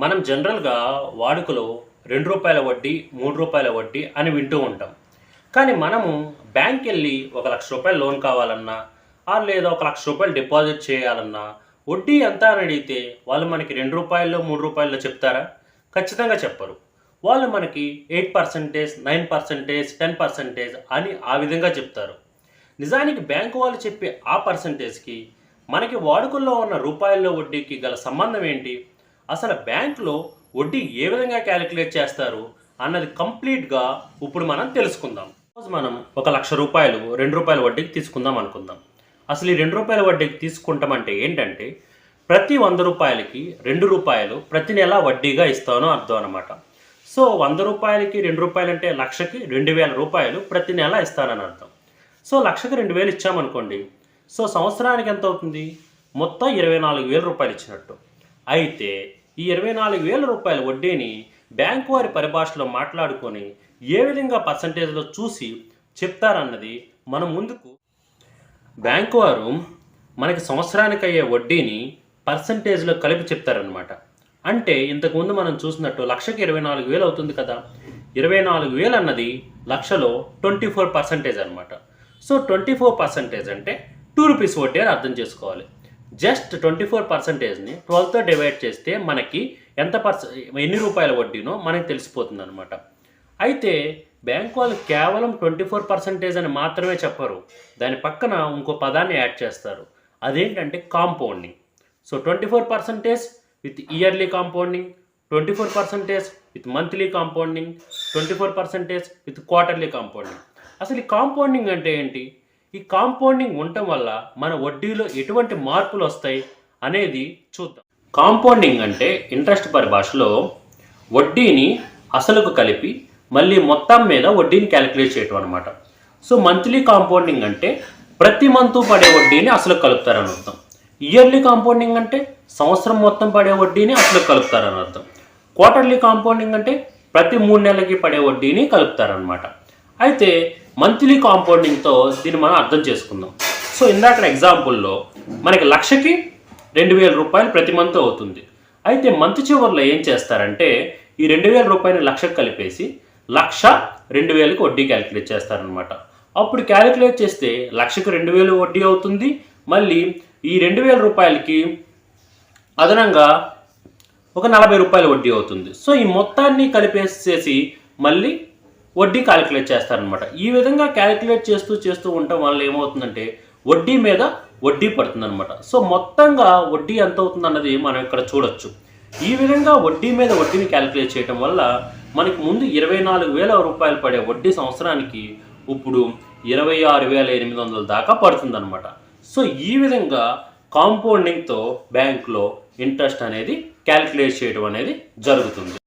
మనం జనరల్గా వాడుకలో రెండు రూపాయల వడ్డీ మూడు రూపాయల వడ్డీ అని వింటూ ఉంటాం. కానీ మనము బ్యాంక్ వెళ్ళి ఒక లక్ష రూపాయలు లోన్ కావాలన్నా లేదా ఒక లక్ష రూపాయలు డిపాజిట్ చేయాలన్నా వడ్డీ ఎంత అని అడిగితే వాళ్ళు మనకి రెండు రూపాయల్లో మూడు రూపాయల్లో చెప్తారా? ఖచ్చితంగా చెప్పరు. వాళ్ళు మనకి eight percentage nine percentage ten percentage అని ఆ విధంగా చెప్తారు. నిజానికి బ్యాంకు వాళ్ళు చెప్పే ఆ పర్సంటేజ్కి మనకి వాడుకల్లో ఉన్న రూపాయల్లో వడ్డీకి గల సంబంధం ఏంటి? అసలు బ్యాంకులో వడ్డీ ఏ విధంగా క్యాలిక్యులేట్ చేస్తారు అన్నది కంప్లీట్గా ఇప్పుడు మనం తెలుసుకుందాం. రోజు మనం ఒక లక్ష రూపాయలు రెండు రూపాయల వడ్డీకి తీసుకుందాం అనుకుందాం. అసలు ఈ రెండు రూపాయల వడ్డీకి తీసుకుంటామంటే ఏంటంటే ప్రతి వంద రూపాయలకి రెండు రూపాయలు ప్రతి నెల వడ్డీగా ఇస్తాను అర్థం అనమాట సో వంద రూపాయలకి రెండు రూపాయలు అంటే లక్షకి రెండు వేల రూపాయలు ప్రతి నెల ఇస్తానని అర్థం. సో లక్షకి రెండు వేలు ఇచ్చామనుకోండి సో సంవత్సరానికి ఎంత అవుతుంది? మొత్తం ఇరవై నాలుగు వేల రూపాయలు ఇచ్చినట్టు. అయితే ఈ ఇరవై నాలుగు వేల రూపాయల వడ్డీని బ్యాంకు వారి పరిభాషలో మాట్లాడుకొని ఏ విధంగా పర్సంటేజ్లో చూసి చెప్తారన్నది మనం ముందుకు. బ్యాంకు వారు మనకి సంవత్సరానికి అయ్యే వడ్డీని పర్సంటేజ్లో కలిపి చెప్తారనమాట అంటే ఇంతకుముందు మనం చూసినట్టు లక్షకి ఇరవై నాలుగు వేలు అవుతుంది కదా. ఇరవై నాలుగు వేలు అన్నది లక్షలో ట్వంటీ ఫోర్ పర్సంటేజ్ అనమాట సో ట్వంటీ ఫోర్ పర్సంటేజ్ అంటే టూ రూపీస్ వడ్డీ అని అర్థం చేసుకోవాలి. జస్ట్ ట్వంటీ ఫోర్ పర్సంటేజ్ని ట్వెల్వ్తో డివైడ్ చేస్తే మనకి ఎంత పర్స ఎన్ని రూపాయల వడ్డీనో మనకి తెలిసిపోతుంది అనమాట అయితే బ్యాంక్ వాళ్ళు కేవలం ట్వంటీ ఫోర్ పర్సెంటేజ్ అని మాత్రమే చెప్పరు. దాని పక్కన ఇంకో పదాన్ని యాడ్ చేస్తారు. అదేంటంటే compounding so twenty four percentage with yearly compounding twenty four percentage with monthly compounding twenty four percentage with quarterly compounding అసలు ఈ కాంపౌండింగ్ అంటే ఏంటి? ఈ కాంపౌండింగ్ ఉండటం వల్ల మన వడ్డీలో ఎటువంటి మార్పులు వస్తాయి అనేది చూద్దాం. కాంపౌండింగ్ అంటే ఇంట్రెస్ట్ పరిభాషలో వడ్డీని అసలుకు కలిపి మళ్ళీ మొత్తం మీద వడ్డీని క్యాలిక్యులేట్ చేయటం అనమాట సో మంత్లీ కాంపౌండింగ్ అంటే ప్రతి మంత్ పడే వడ్డీని అసలు కలుపుతారని అర్థం. ఇయర్లీ కాంపౌండింగ్ అంటే సంవత్సరం మొత్తం పడే వడ్డీని అసలు కలుపుతారని అర్థం. క్వార్టర్లీ కాంపౌండింగ్ అంటే ప్రతి మూడు నెలలకి పడే వడ్డీని కలుపుతారనమాట అయితే మంత్లీ కాంపౌండింగ్తో దీన్ని మనం అర్థం చేసుకుందాం. సో ఇందాక ఎగ్జాంపుల్లో మనకి లక్షకి రెండు వేల రూపాయలు ప్రతి మంత్ అవుతుంది. అయితే మంత్ చివరిలో ఏం చేస్తారంటే ఈ రెండు వేల రూపాయలు లక్షకు కలిపేసి లక్ష రెండు వేలకు వడ్డీ క్యాలిక్యులేట్ చేస్తారనమాట అప్పుడు క్యాలిక్యులేట్ చేస్తే లక్షకు రెండు వేలు వడ్డీ అవుతుంది. మళ్ళీ ఈ రెండు వేల రూపాయలకి అదనంగా ఒక నలభై రూపాయల వడ్డీ అవుతుంది. సో ఈ మొత్తాన్ని కలిపేసేసి మళ్ళీ వడ్డీ క్యాలిక్యులేట్ చేస్తారనమాట ఈ విధంగా క్యాలిక్యులేట్ చేస్తూ చేస్తూ ఉండటం వల్ల ఏమవుతుందంటే వడ్డీ మీద వడ్డీ పడుతుందన్నమాట. సో మొత్తంగా వడ్డీ ఎంత అవుతుంది అన్నది మనం ఇక్కడ చూడొచ్చు. ఈ విధంగా వడ్డీ మీద వడ్డీని క్యాలిక్యులేట్ చేయడం వల్ల మనకి ముందు ఇరవై నాలుగు వేల రూపాయలు పడే వడ్డీ సంవత్సరానికి ఇప్పుడు ఇరవై ఆరు వేల ఎనిమిది వందల దాకా పడుతుందన్నమాట. సో ఈ విధంగా కాంపౌండింగ్తో బ్యాంకులో ఇంట్రెస్ట్ అనేది క్యాలిక్యులేట్ చేయడం అనేది జరుగుతుంది.